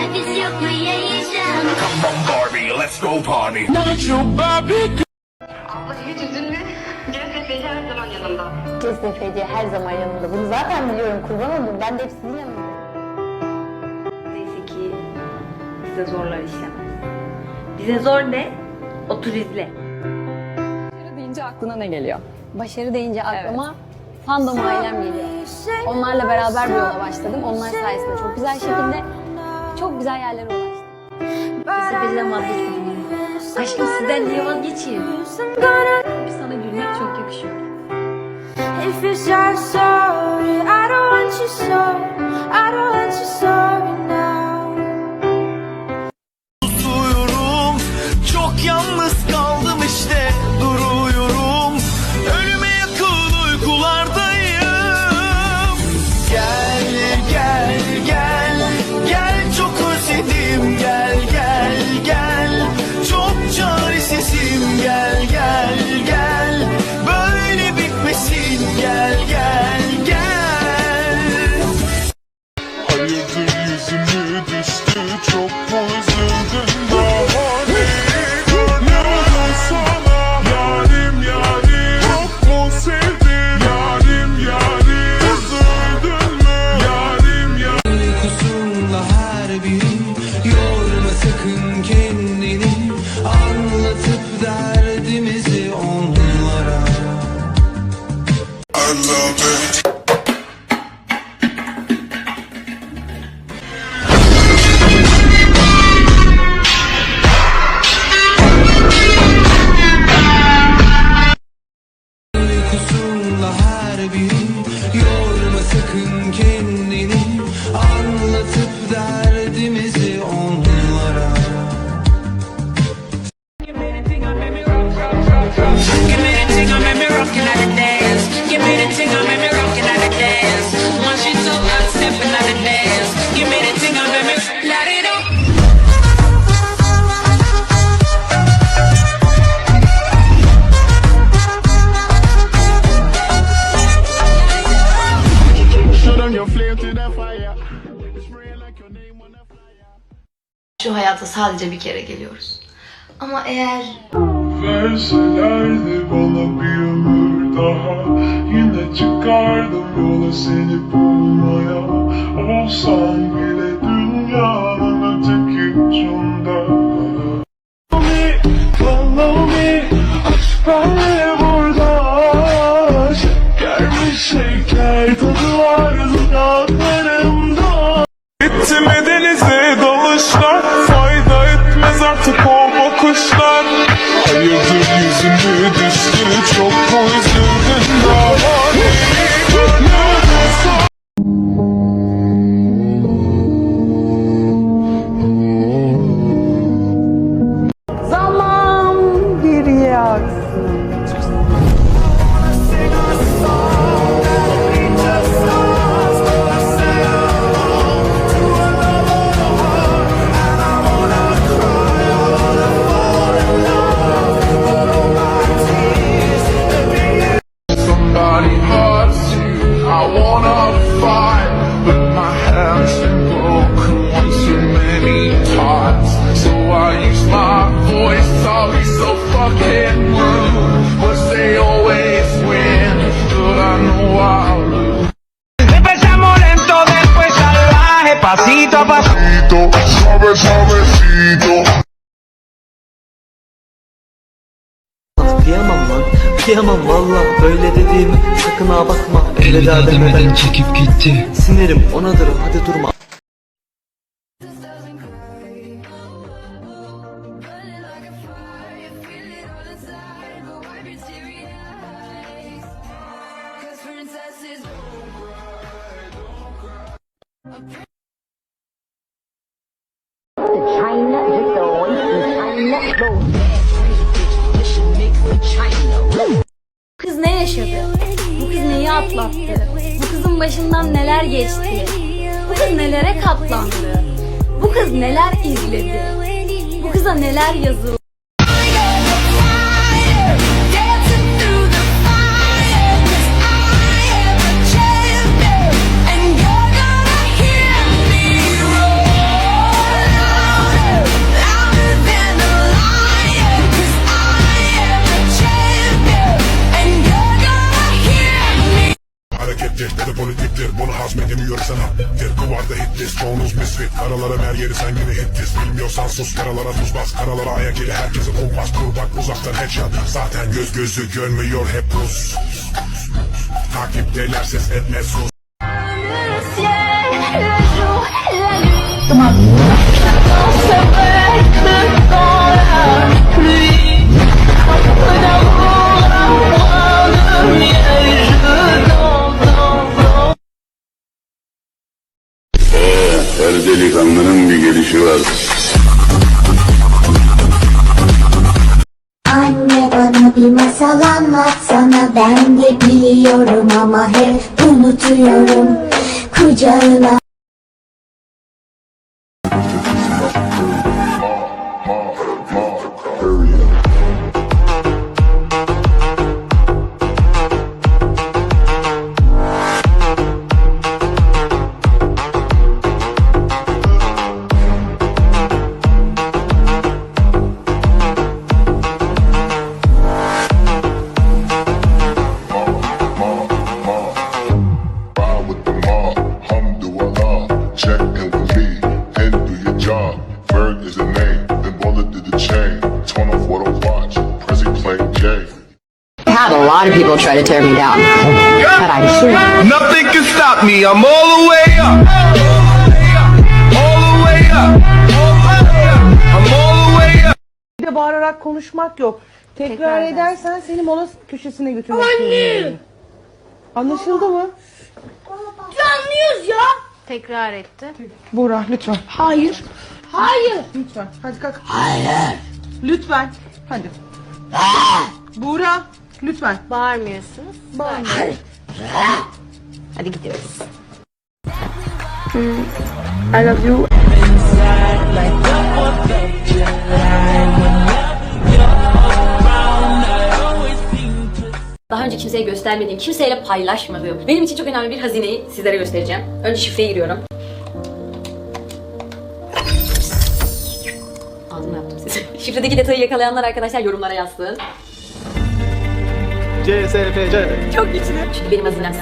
life is your creation. Come on Barbie, let's go party. Abla hiç üzülme. GSFC her zaman yanımda. CSFC her zaman yanımda. Bunu zaten biliyorum. Kurban oldum. Ben de hep sizin yanımda. Neyse ki bize zorlar işlemez. Bize zor ne? Otur izle. Başarı deyince aklına ne geliyor? Başarı deyince aklıma fandom ailem geliyor. Onlarla beraber bir yola başladım. Onlar sayesinde çok güzel şekilde çok güzel yerlere ulaştım. Bize bizden vazgeçmedim. Aşkım sizden niye vazgeçeyim? Bir sana gülmek çok yakışıyor. If it's your sorry, I don't want you sorry. I don't you do. Anlatıp derdimizi Şu hayata sadece bir kere geliyoruz. Ama eğer Verselerdi bana bir ömür daha Yine çıkardım yola seni bulmaya Olsam dudaklarımda Gitti mi denize dalışlar salvaje Pasito a pasito Suave, suavecito Kıyamam lan, kıyamam valla Böyle dediğim sakın ha bakma. Elveda demeden çekip gitti. Sinirim onadır hadi durma China, just the China, Kız ne yaşadı? Bu kız neyi atlattı? Bu kızın başından neler geçti? Bu kız nelere katlandı? Bu kız neler izledi? Bu kıza neler yazıldı? Geliyor sana Tirkı vardı hit list çoğunuz misfit Karalara her yeri sen yine hit list. Bilmiyorsan sus karalara tuz bas. Karalara ayak ile herkese kumpas Kur bak uzaktan headshot. Zaten göz gözü görmüyor hep Rus Takipteler ses etme sus Her delikanlının bir gelişi var. Anne bana bir masal anlatsana ben de biliyorum ama hep unutuyorum kucağına try to tear me down, but I'm here. Nothing can stop me. I'm all the way up. All the way up. I'm all the way up. Bir de bağırarak konuşmak yok. Tekrar, edersen seni mola köşesine götürmek Anne! Anlaşıldı mı? Tekrar etti. Buğra lütfen. Hayır. Hayır. Lütfen. Hadi kalk. Hayır. Lütfen. Hadi. Buğra lütfen. Bağırmıyorsunuz. Hadi gidiyoruz. Daha önce kimseye göstermediğim, kimseyle paylaşmadığım, benim için çok önemli bir hazineyi sizlere göstereceğim. Önce şifreye giriyorum. Ağzımla yaptım size. Şifredeki detayı yakalayanlar arkadaşlar yorumlara yazsın. CSFC Çok güçlü. Çünkü benim hazinem.